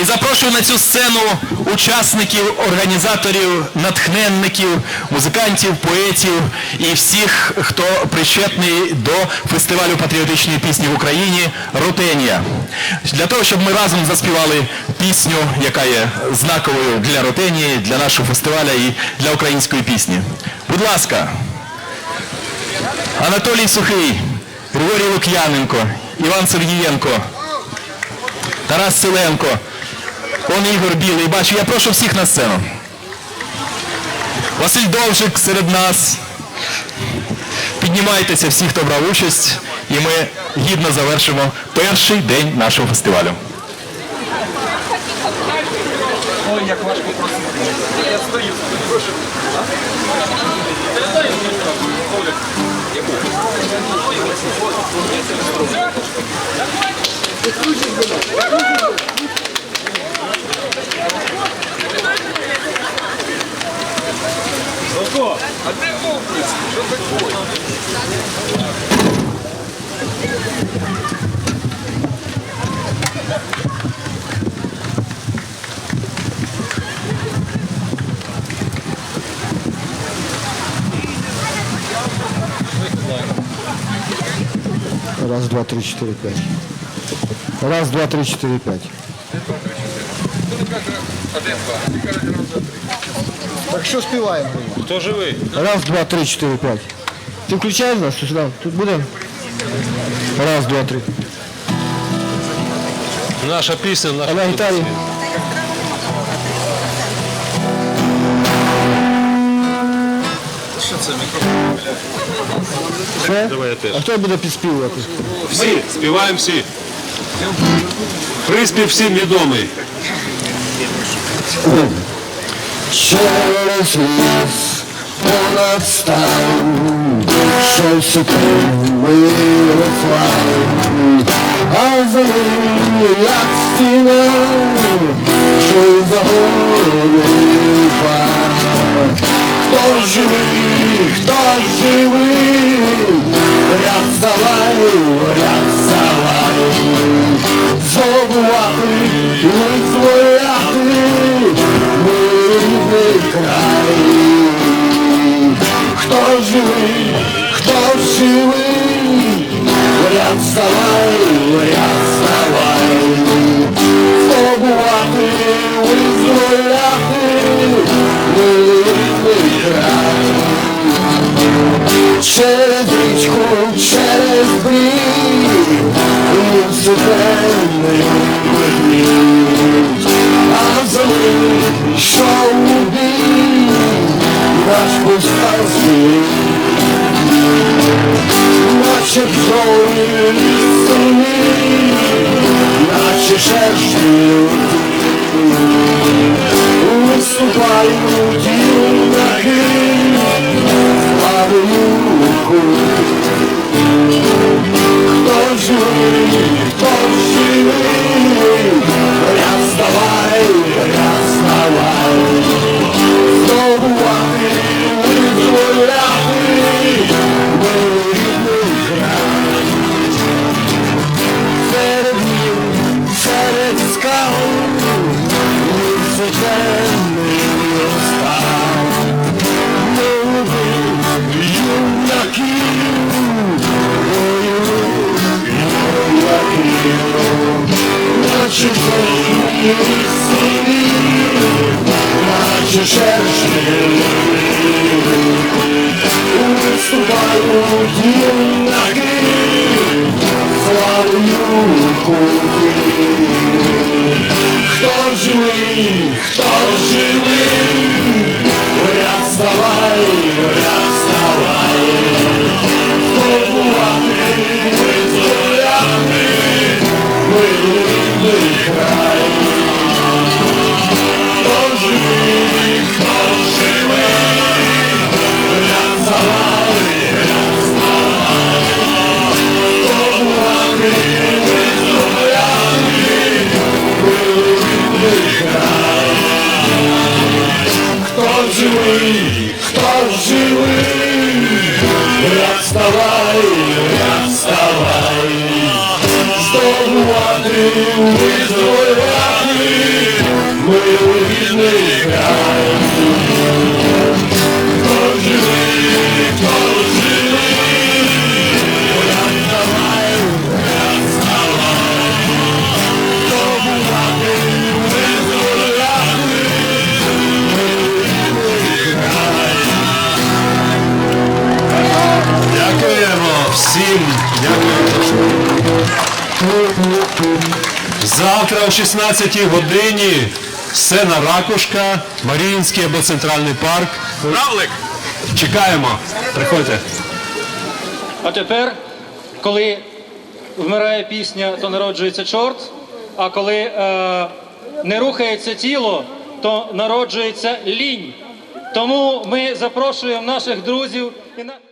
І запрошую на цю сцену учасників, організаторів, натхненників, музикантів, поетів і всіх, хто причетний до фестивалю патріотичної пісні в Україні Рутенія. Для того, щоб ми разом заспівали пісню, яка є знаковою для Рутенії, для нашого фестиваля і для української пісні. Будь ласка, Анатолій Сухий, Григорій Лук'яненко, Іван Сергієнко, Тарас Селенко, он Ігор Білий. Бачу, я прошу всіх на сцену. Василь Довжик серед нас. Піднімайтеся всі, хто брав участь, і ми гідно завершимо перший день нашого фестивалю. Ой, як важко просити. Я стою. Прошу. Алло, а где комплекс? Что такое? Раз, два, три, четыре, пять. Раз, два, три, четыре, пять. Один, два, три, четыре. Один, два. Один, два. Так що співаємо? Хто живий? Раз, два, три, четыре, пять. Ти включаєш нас сюди? Тут буде? Раз, два, три. Наша пісня, наша А на гітарі? Що це мікрофон? Все? Давай я теж. А хто буде підспівувати? Всі, співаємо всі. Приспів всім відомий. Через ліс понад стан, що суками слав, а за ним, як стіна, що й загорів пар. Хто живий, хто живий, Хто живий, хто живий, ряд вставай, ряд вставай, забувати, визволяти, мирний край. Через річку, через брід, у а за ним йшов у наш повстанський, наче бджоли лісові, наче шершні виступають юнаки, славою руку. Наче шершні, виступають юнаки, славою кухи. Хто живий, хто живий, ряд вставай, ряд вставай, здобувати, живий, хто живий, Вставай, вставай, здобувати, визволяти, ми вільний край. Хто живий, хто живий, Завтра о 16 годині сцена Ракушка, Маріїнський або Центральний парк. Равлик! Чекаємо. Приходьте. А тепер, коли вмирає пісня, то народжується чорт, а коли е, не рухається тіло, то народжується лінь. Тому ми запрошуємо наших друзів і на.